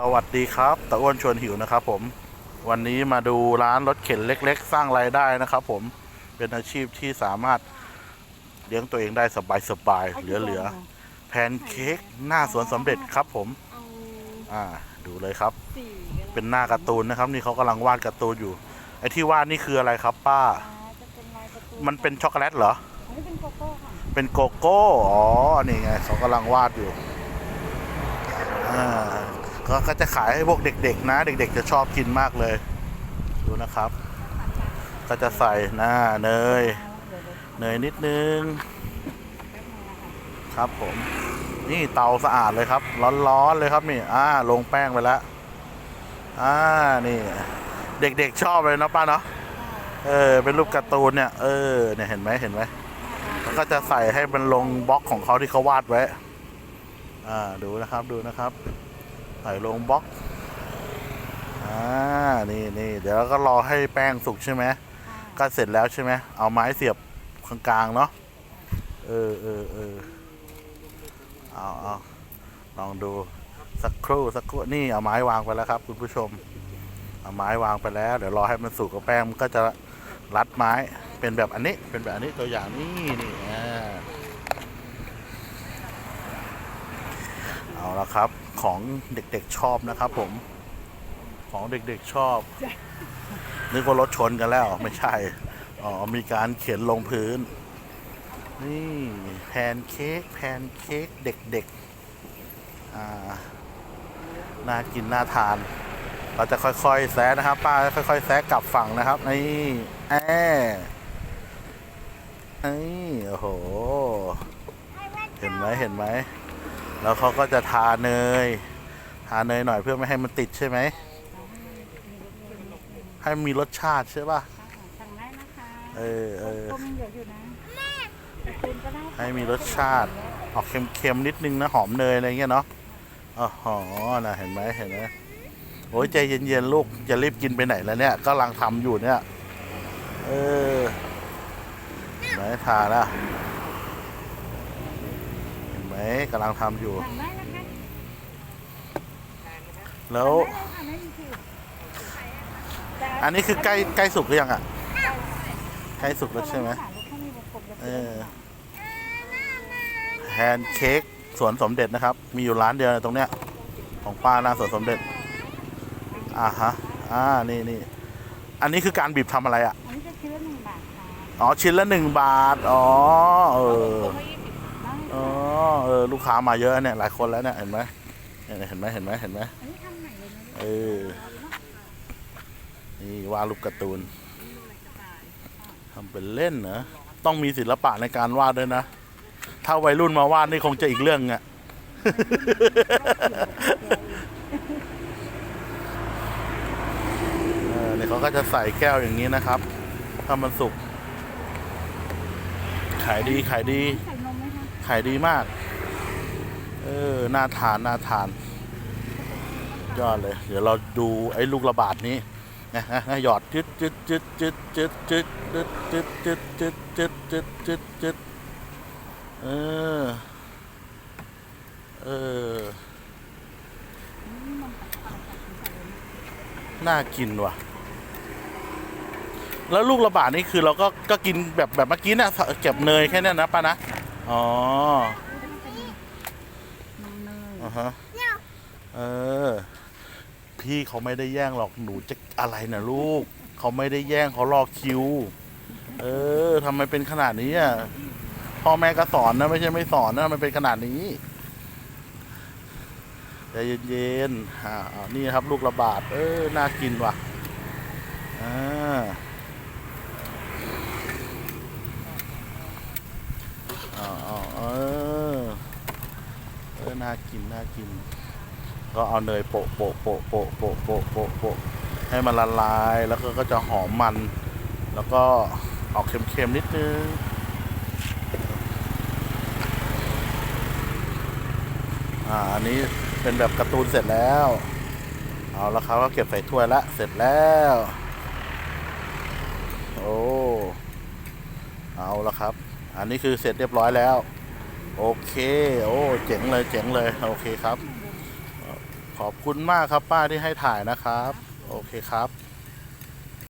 สวัสดีครับตะอ้วนชวนหิวนะครับผมวันนี้มาดูร้านรถเข็นเล็ก ๆ สร้างรายได้นะครับผมเป็นอาชีพที่สามารถเลี้ยงตัวเองได้สบายๆเหลือๆแพนเค้กหน้าสวนสำเร็จครับผมเอาอ่าดูเลยครับสี่เป็นหน้าการ์ตูนนะครับ นี่เขากำลังวาดการ์ตูนอยู่ไอ้ที่วาดนี่คืออะไรครับป้าจะเป็นลายการ์ตูนมันเป็นช็อกโกแลตเหรออันนี้เป็นโกโก้ค่ะเป็นโกโก้อ๋อนี่ไงเขากำลังวาดอยู่อ่า ก็ก็จะขายให้พวกเด็ก ๆ นะ เด็ก ๆ จะชอบกินมากเลย ดูนะครับ ก็จะใส่หน้าเนยเนยนิดนึง ครับผม นี่เตาสะอาดเลยครับ ร้อนๆเลยครับนี่อ่าลงแป้งไปแล้วอ่านี่ เด็กๆชอบเลยนะป้าเนาะเออเป็นรูปการ์ตูนเนี่ยเออเนี่ยเห็นไหมเห็นไหมแล้วก็จะใส่ให้มันลงบล็อกของเขาที่เขาวาดไว้ อ่า ดูนะครับ ดูนะครับ ใส่ลงบล็อกอ่านี่นี่เดี๋ยวเราก็รอให้แป้งสุกใช่ไหมก็เสร็จแล้วใช่ไหมเอาไม้เสียบข้างกลางเนาะเออเออเออเอาเอาลองดูสักครู่สักครู่นี่เอาไม้วางไปแล้วครับ คุณผู้ชม เอาไม้วางไปแล้ว เดี๋ยวรอให้มันสุกกับแป้งมันก็จะรัดไม้เป็นแบบอันนี้เป็นแบบอันนี้ตัวอย่างนี่นี่อ่าเอาละครับ ของเด็กๆชอบนะครับผม ของเด็กๆชอบนึกว่ารถชนกันแล้วไม่ใช่ อ๋อ มีการเขียนลงพื้น นี่แพนเค้กแพนเค้กเด็กๆ อ่า น่ากินน่าทาน เราจะค่อยๆแซะนะครับ ป้าค่อยๆแซะกลับฝั่งนะครับ นี่แอบนี่โอ้โห เห็นไหมเห็นไหม แล้วเขาก็จะทาเนย ทาเนยหน่อยเพื่อไม่ให้มันติดใช่ไหม ให้มันมีรสชาติใช่ป่ะ สั่งได้นะคะเออเออโกโก้มันเหลืออยู่นะการ์ตูนก็ได้ให้มีรสชาติออกเค็มๆนิดนึงนะหอมเนยอะไรเงี้ยเนาะอ๋อนะเห็นไหมเห็นไหมโอ้ยใจเย็นๆลูกจะรีบกินไปไหนแล้วเนี่ยกำลังทำอยู่เนี่ย เออเห็นไหมทาละเห็น ไหมกำลังทำอยู่ สั่งได้นะคะแล้ว สั่งได้เลยค่ะไม่มีผิดแต่อันนี้คือใกล้ใกล้สุกหรือยังอะ ใกล้สุกแล้วใช่ไหมลูกเขามีวงกลมเออ แฮนด์เค้กสวนสมเด็จนะครับ มีอยู่ร้านเดียวในตรงเนี้ย ของป้าหน้าสวนสมเด็จ อ่าฮะ อ่า นี่นี่ อันนี้คือการบีบทำอะไรอะ อันนี้จะคิดละหนึ่งบาทค่ะอ๋อ ชิ้นละหนึ่งบาท อ๋อ เออได้ อ๋อเออลูกค้ามาเยอะเนี่ยหลายคนแล้วเนี่ยเห็นไหมเห็นไหมเห็นไหมเห็นไหมอันนี้ทำใหม่เลยนะเออนี่วาดรูปการ์ตูนทำเป็นเล่นนะต้องมีศิลปะในการวาดด้วยนะ ถ้าวัยรุ่นมาวาดนี่คงจะอีกเรื่องอะเออเนี่ยเขาก็จะใส่แก้วอย่างนี้นะครับ ถ้ามันสุก ขายดีขายดี ขายดีมาก เออน่าทานน่าทานยอดเลย เดี๋ยวเราดูไอ้ลูกระบาดนี้นะฮะหยอดจึ๊ดจึ๊ดจึ๊ดจึ๊ดจึ๊ดจึ๊ดจึ๊ดจึ๊ดจึ๊ดจึ๊ดจึ๊ดจึ๊ดจึ๊ดจึดเออเออน่ากินว่ะ แล้วลูกระบาดนี่คือเราก็ก็กินแบบแบบเมื่อกี้นะเก็บเนยแค่นี้นะป้านะ อ๋อนมเนยอ่าฮะเออ พี่เขาไม่ได้แย่งหรอกหนูจะอะไรนะลูก เขาไม่ได้แย่งเขารอคิว เออทำไมเป็นขนาดนี้อะพ่อแม่ก็สอนนะไม่ใช่ไม่สอนนะมันเป็นขนาดนี้ใจเย็นๆอ่าอ่านี่ครับลูกระบาด เออน่ากินว่ะอ่าอ่า อเออน่ากินน่ากิน ก็เอาเนยโปะโปะโปะโปะโปะโปะโปะโปะให้มันละลายแล้วก็ก็จะหอมมัน แล้วก็ออกเค็มๆนิดนึงอ่าอันนี้เป็นแบบการ์ตูนเสร็จแล้ว เอาแล้วเขาก็เก็บใส่ถ้วยละเสร็จแล้วโอ้เอาแล้วครับ อันนี้คือเสร็จเรียบร้อยแล้ว โอเค โอ้เจ๋งเลยเจ๋งเลย โอเคครับ ขอบคุณมากครับป้าที่ให้ถ่ายนะครับ โอเคครับ